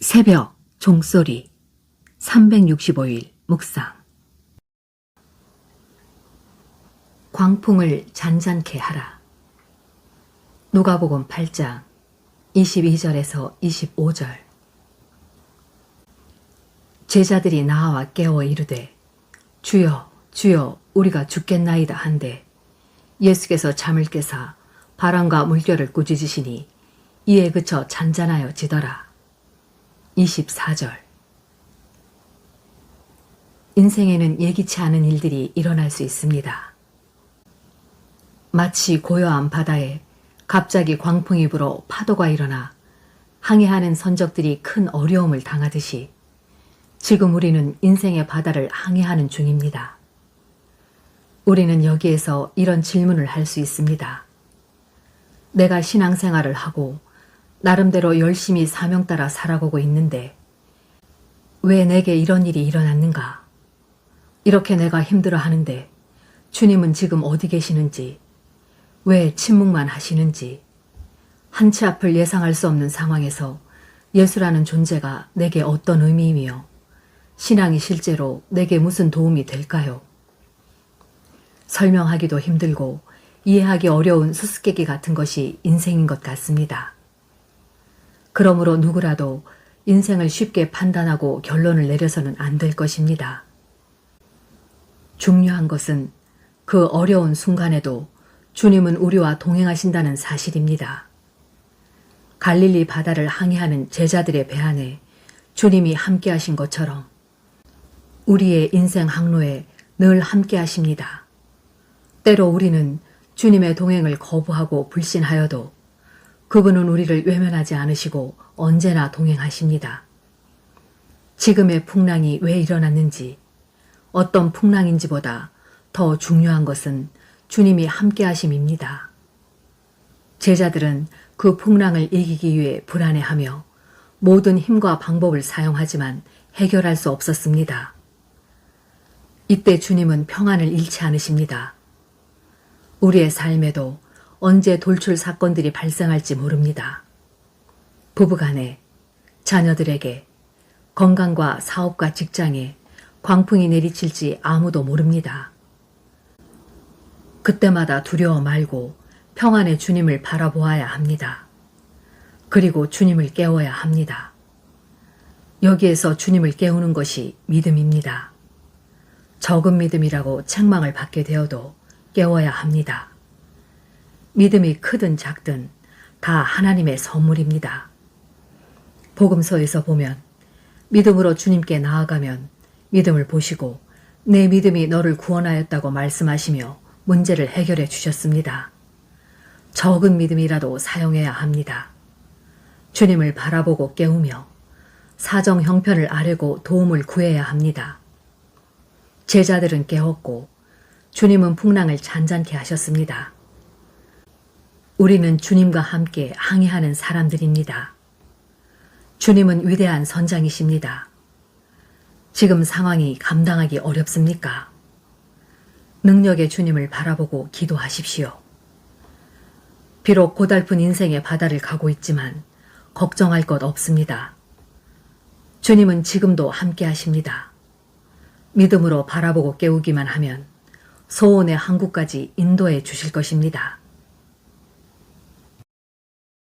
새벽 종소리 365일 묵상 광풍을 잔잔케 하라. 누가복음 8장 22절에서 25절 제자들이 나와 깨워 이르되 주여 주여 우리가 죽겠나이다 한데 예수께서 잠을 깨사 바람과 물결을 꾸짖으시니 이에 그쳐 잔잔하여 지더라. 24절 인생에는 예기치 않은 일들이 일어날 수 있습니다. 마치 고요한 바다에 갑자기 광풍이 불어 파도가 일어나 항해하는 선적들이 큰 어려움을 당하듯이 지금 우리는 인생의 바다를 항해하는 중입니다. 우리는 여기에서 이런 질문을 할 수 있습니다. 내가 신앙생활을 하고 나름대로 열심히 사명 따라 살아가고 있는데 왜 내게 이런 일이 일어났는가? 이렇게 내가 힘들어 하는데 주님은 지금 어디 계시는지, 왜 침묵만 하시는지, 한치 앞을 예상할 수 없는 상황에서 예수라는 존재가 내게 어떤 의미이며 신앙이 실제로 내게 무슨 도움이 될까요? 설명하기도 힘들고 이해하기 어려운 수수께끼 같은 것이 인생인 것 같습니다. 그러므로 누구라도 인생을 쉽게 판단하고 결론을 내려서는 안 될 것입니다. 중요한 것은 그 어려운 순간에도 주님은 우리와 동행하신다는 사실입니다. 갈릴리 바다를 항해하는 제자들의 배 안에 주님이 함께 하신 것처럼 우리의 인생 항로에 늘 함께 하십니다. 때로 우리는 주님의 동행을 거부하고 불신하여도 그분은 우리를 외면하지 않으시고 언제나 동행하십니다. 지금의 풍랑이 왜 일어났는지, 어떤 풍랑인지보다 더 중요한 것은 주님이 함께 하심입니다. 제자들은 그 풍랑을 이기기 위해 불안해하며 모든 힘과 방법을 사용하지만 해결할 수 없었습니다. 이때 주님은 평안을 잃지 않으십니다. 우리의 삶에도 언제 돌출 사건들이 발생할지 모릅니다. 부부간에, 자녀들에게, 건강과 사업과 직장에 광풍이 내리칠지 아무도 모릅니다. 그때마다 두려워 말고 평안의 주님을 바라보아야 합니다. 그리고 주님을 깨워야 합니다. 여기에서 주님을 깨우는 것이 믿음입니다. 적은 믿음이라고 책망을 받게 되어도 깨워야 합니다. 믿음이 크든 작든 다 하나님의 선물입니다. 복음서에서 보면 믿음으로 주님께 나아가면 믿음을 보시고 내 믿음이 너를 구원하였다고 말씀하시며 문제를 해결해 주셨습니다. 적은 믿음이라도 사용해야 합니다. 주님을 바라보고 깨우며 사정 형편을 아뢰고 도움을 구해야 합니다. 제자들은 깨웠고 주님은 풍랑을 잔잔케 하셨습니다. 우리는 주님과 함께 항해하는 사람들입니다. 주님은 위대한 선장이십니다. 지금 상황이 감당하기 어렵습니까? 능력의 주님을 바라보고 기도하십시오. 비록 고달픈 인생의 바다를 가고 있지만 걱정할 것 없습니다. 주님은 지금도 함께 하십니다. 믿음으로 바라보고 깨우기만 하면 소원의 항구까지 인도해 주실 것입니다.